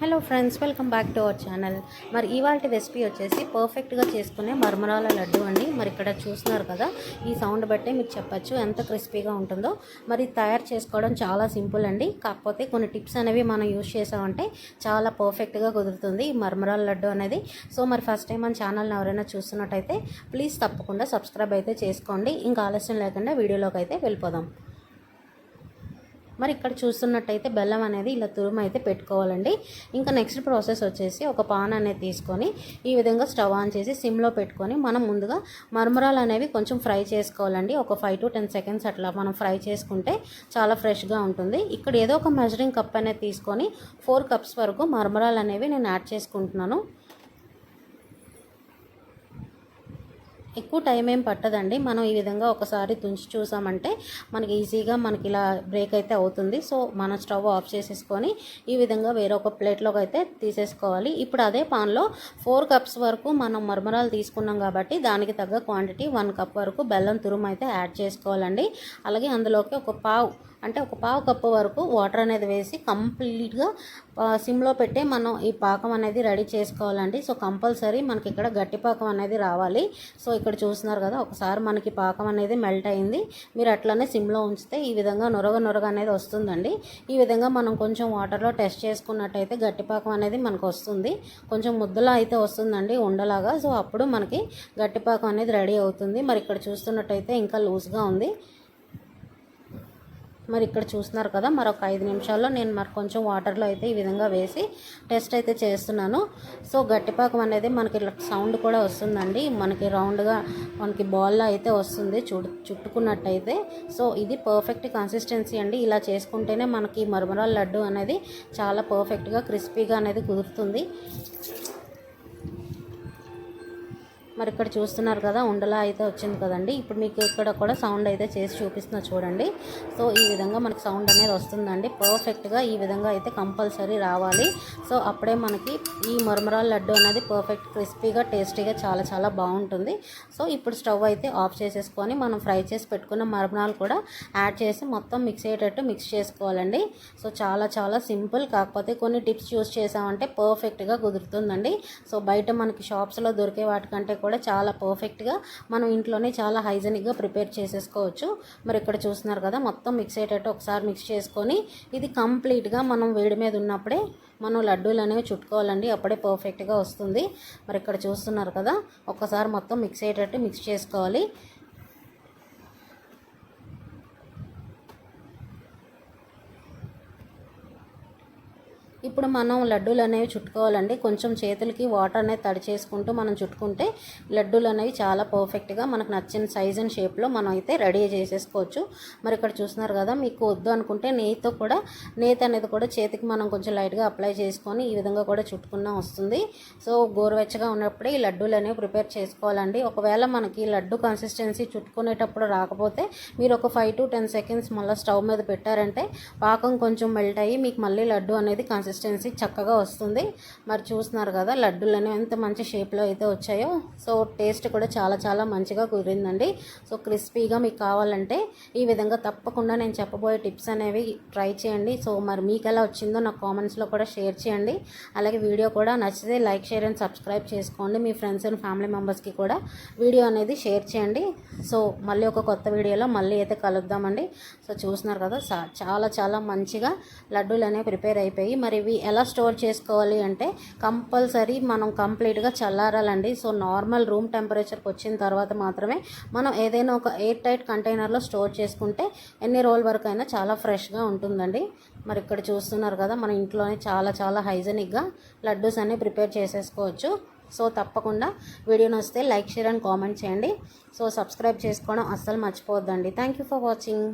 Hello friends welcome back to our channel మరి ఇవాళ recipe వచ్చేసి పర్ఫెక్ట్గా చేసుకునే మర్మరాల లడ్డు అండి. మరి ఇక్కడ చూస్తున్నారు కదా ఈ సౌండ్ బట్టే మీకు చెప్పచ్చు ఎంత క్రిస్పీగా ఉంటుందో. మరి తయారు చేసుకోవడం చాలా సింపుల్ అండి. కాకపోతే కొన్ని టిప్స్ అనేవి మనం యూజ్ చేసామంటే చాలా పర్ఫెక్ట్గా కుదురుతుంది ఈ మర్మరాల లడ్డు అనేది. సో మరి ఫస్ట్ టైం మన ఛానల్ని ఎవరైనా చూస్తున్నట్టయితే ప్లీజ్ తప్పకుండా సబ్స్క్రైబ్ అయితే చేసుకోండి. ఇంకా ఆలస్యం లేకుండా వీడియోలోకి అయితే వెళ్ళిపోదాం. మరి ఇక్కడ చూస్తున్నట్టయితే బెల్లం అనేది ఇలా తురుము అయితే పెట్టుకోవాలండి. ఇంకా నెక్స్ట్ ప్రాసెస్ వచ్చేసి ఒక పాన్ అనేది తీసుకొని ఈ విధంగా స్టవ్ ఆన్ చేసి సిమ్లో పెట్టుకొని మనం ముందుగా మరమరాలు అనేవి కొంచెం ఫ్రై చేసుకోవాలండి. ఒక ఫైవ్ టు టెన్ సెకండ్స్ అట్లా మనం ఫ్రై చేసుకుంటే చాలా ఫ్రెష్గా ఉంటుంది. ఇక్కడ ఏదో ఒక మెజరింగ్ కప్ అనేది తీసుకొని ఫోర్ కప్స్ వరకు మరమరాలు అనేవి నేను యాడ్ చేసుకుంటున్నాను. ఎక్కువ టైం ఏం పట్టదండి. మనం ఈ విధంగా ఒకసారి తుంచి చూసామంటే మనకి ఈజీగా మనకి ఇలా బ్రేక్ అయితే అవుతుంది. సో మనం స్టవ్ ఆఫ్ చేసేసుకొని ఈ విధంగా వేరొక ప్లేట్లోకి అయితే తీసేసుకోవాలి. ఇప్పుడు అదే పాన్లో ఫోర్ కప్స్ వరకు మనం మరమరాలు తీసుకున్నాం కాబట్టి దానికి తగ్గ క్వాంటిటీ వన్ కప్ వరకు బెల్లం తురుము అయితే యాడ్ చేసుకోవాలండి. అలాగే అందులోకి ఒక పావు అంటే ఒక పావు కప్పు వరకు వాటర్ అనేది వేసి కంప్లీట్గా సిమ్లో పెట్టే మనం ఈ పాకం అనేది రెడీ చేసుకోవాలండి. సో కంపల్సరీ మనకి ఇక్కడ గట్టి పాకం అనేది రావాలి. సో ఇక్కడ చూస్తున్నారు కదా ఒకసారి మనకి పాకం అనేది మెల్ట్ అయింది. మీరు అట్లనే సిమ్లో ఉంచితే ఈ విధంగా నొరగ నొరగ అనేది వస్తుందండి. ఈ విధంగా మనం కొంచెం వాటర్లో టెస్ట్ చేసుకున్నట్టయితే గట్టి పాకం అనేది మనకు వస్తుంది. కొంచెం ముద్దలా అయితే వస్తుందండి ఉండలాగా. సో అప్పుడు మనకి గట్టి పాకం అనేది రెడీ అవుతుంది. మరి ఇక్కడ చూస్తున్నట్టయితే ఇంకా లూజ్గా ఉంది. మరి ఇక్కడ చూస్తున్నారు కదా మరొక ఐదు నిమిషాల్లో నేను మరి కొంచెం వాటర్లో అయితే ఈ విధంగా వేసి టెస్ట్ అయితే చేస్తున్నాను. సో గట్టిపాకం అనేది మనకి సౌండ్ కూడా వస్తుందండి. మనకి రౌండ్గా మనకి బాల్లో అయితే వస్తుంది చుట్టు చుట్టుకున్నట్టయితే. సో ఇది పర్ఫెక్ట్ కన్సిస్టెన్సీ అండి. ఇలా చేసుకుంటేనే మనకి మరమరాల లడ్డు అనేది చాలా పర్ఫెక్ట్గా క్రిస్పీగా అనేది కుదురుతుంది. మరి ఇక్కడ చూస్తున్నారు కదా ఉండలా అయితే వచ్చింది కదండి. ఇప్పుడు మీకు ఇక్కడ కూడా సౌండ్ అయితే చేసి చూపిస్తున్నా చూడండి. సో ఈ విధంగా మనకి సౌండ్ అనేది వస్తుందండి. పర్ఫెక్ట్గా ఈ విధంగా అయితే కంపల్సరీ రావాలి. సో అప్పుడే మనకి ఈ మరమరాల లడ్డు అనేది పర్ఫెక్ట్ క్రిస్పీగా టేస్టీగా చాలా చాలా బాగుంటుంది. సో ఇప్పుడు స్టవ్ అయితే ఆఫ్ చేసేసుకొని మనం ఫ్రై చేసి పెట్టుకున్న మరమరాలు కూడా యాడ్ చేసి మొత్తం మిక్స్ అయ్యేటట్టు మిక్స్ చేసుకోవాలండి. సో చాలా చాలా సింపుల్ కాకపోతే కొన్ని టిప్స్ యూస్ చేసామంటే పర్ఫెక్ట్గా కుదురుతుందండి. సో బయట మనకి షాప్స్లో దొరికే వాటికంటే కూడా కూడా చాలా పర్ఫెక్ట్గా మనం ఇంట్లోనే చాలా హైజెనిక్గా ప్రిపేర్ చేసేసుకోవచ్చు. మరి ఇక్కడ చూస్తున్నారు కదా మొత్తం మిక్స్ అయ్యేటట్టు ఒకసారి మిక్స్ చేసుకొని ఇది కంప్లీట్గా మనం వేడి మీద ఉన్నప్పుడే మనం లడ్డూలు అనేవి చుట్టుకోవాలండి అప్పుడే పర్ఫెక్ట్గా వస్తుంది. మరి ఇక్కడ చూస్తున్నారు కదా ఒక్కసారి మొత్తం మిక్స్ అయ్యేటట్టు మిక్స్ చేసుకోవాలి. ఇప్పుడు మనం లడ్డూలు అనేవి చుట్టుకోవాలండి. కొంచెం చేతులకి వాటర్ అనేది తడి చేసుకుంటూ మనం చుట్టుకుంటే లడ్డూలు అనేవి చాలా పర్ఫెక్ట్గా మనకు నచ్చిన సైజ్ అండ్ షేప్లో మనం అయితే రెడీ చేసేసుకోవచ్చు. మరి ఇక్కడ చూస్తున్నారు కదా మీకు వద్దు అనుకుంటే నెయ్యితో కూడా నేత అనేది కూడా చేతికి మనం కొంచెం లైట్గా అప్లై చేసుకొని ఈ విధంగా కూడా చుట్టుకున్నా వస్తుంది. సో గోరువెచ్చగా ఉన్నప్పుడే ఈ లడ్డూలు అనేవి ప్రిపేర్ చేసుకోవాలండి. ఒకవేళ మనకి లడ్డు కన్సిస్టెన్సీ చుట్టుకునేటప్పుడు రాకపోతే మీరు ఒక ఫైవ్ టు టెన్ సెకండ్స్ మళ్ళీ స్టవ్ మీద పెట్టారంటే పాకం కొంచెం మెల్ట్ అయ్యి మీకు మళ్ళీ లడ్డు అనేది కన్సిస్టెన్సీ కన్సిస్టెన్సీ చక్కగా వస్తుంది. మరి చూస్తున్నారు కదా లడ్డూలు ఎంత మంచి షేప్లో అయితే వచ్చాయో. సో టేస్ట్ కూడా చాలా చాలా మంచిగా కుదిరిందండి. సో క్రిస్పీగా మీకు కావాలంటే ఈ విధంగా తప్పకుండా నేను చెప్పబోయే టిప్స్ అనేవి ట్రై చేయండి. సో మరి మీకు ఎలా వచ్చిందో నాకు కామెంట్స్లో కూడా షేర్ చేయండి. అలాగే వీడియో కూడా నచ్చితే లైక్ షేర్ అండ్ సబ్స్క్రైబ్ చేసుకోండి. మీ ఫ్రెండ్స్ అండ్ ఫ్యామిలీ మెంబర్స్కి కూడా వీడియో అనేది షేర్ చేయండి. సో మళ్ళీ ఒక కొత్త వీడియోలో మళ్ళీ అయితే కలుద్దామండి. సో చూస్తున్నారు కదా చాలా చాలా మంచిగా లడ్డూలు అనేవి ప్రిపేర్ అయిపోయి మరి ఇవి ఎలా స్టోర్ చేసుకోవాలి అంటే కంపల్సరీ మనం కంప్లీట్గా చల్లారాలండి. సో నార్మల్ రూమ్ టెంపరేచర్కి వచ్చిన తర్వాత మాత్రమే మనం ఏదైనా ఒక ఎయిర్ టైట్ కంటైనర్లో స్టోర్ చేసుకుంటే ఎన్ని రోజుల వరకు అయినా చాలా ఫ్రెష్గా ఉంటుందండి. మరి ఇక్కడ చూస్తున్నారు కదా మన ఇంట్లోనే చాలా చాలా హైజెనిక్గా లడ్డూస్ అన్నీ ప్రిపేర్ చేసేసుకోవచ్చు. సో తప్పకుండా వీడియోని వస్తే లైక్ షేర్ అండ్ కామెంట్ చేయండి. సో సబ్స్క్రైబ్ చేసుకోవడం అస్సలు మర్చిపోవద్దండి. Thank you for watching.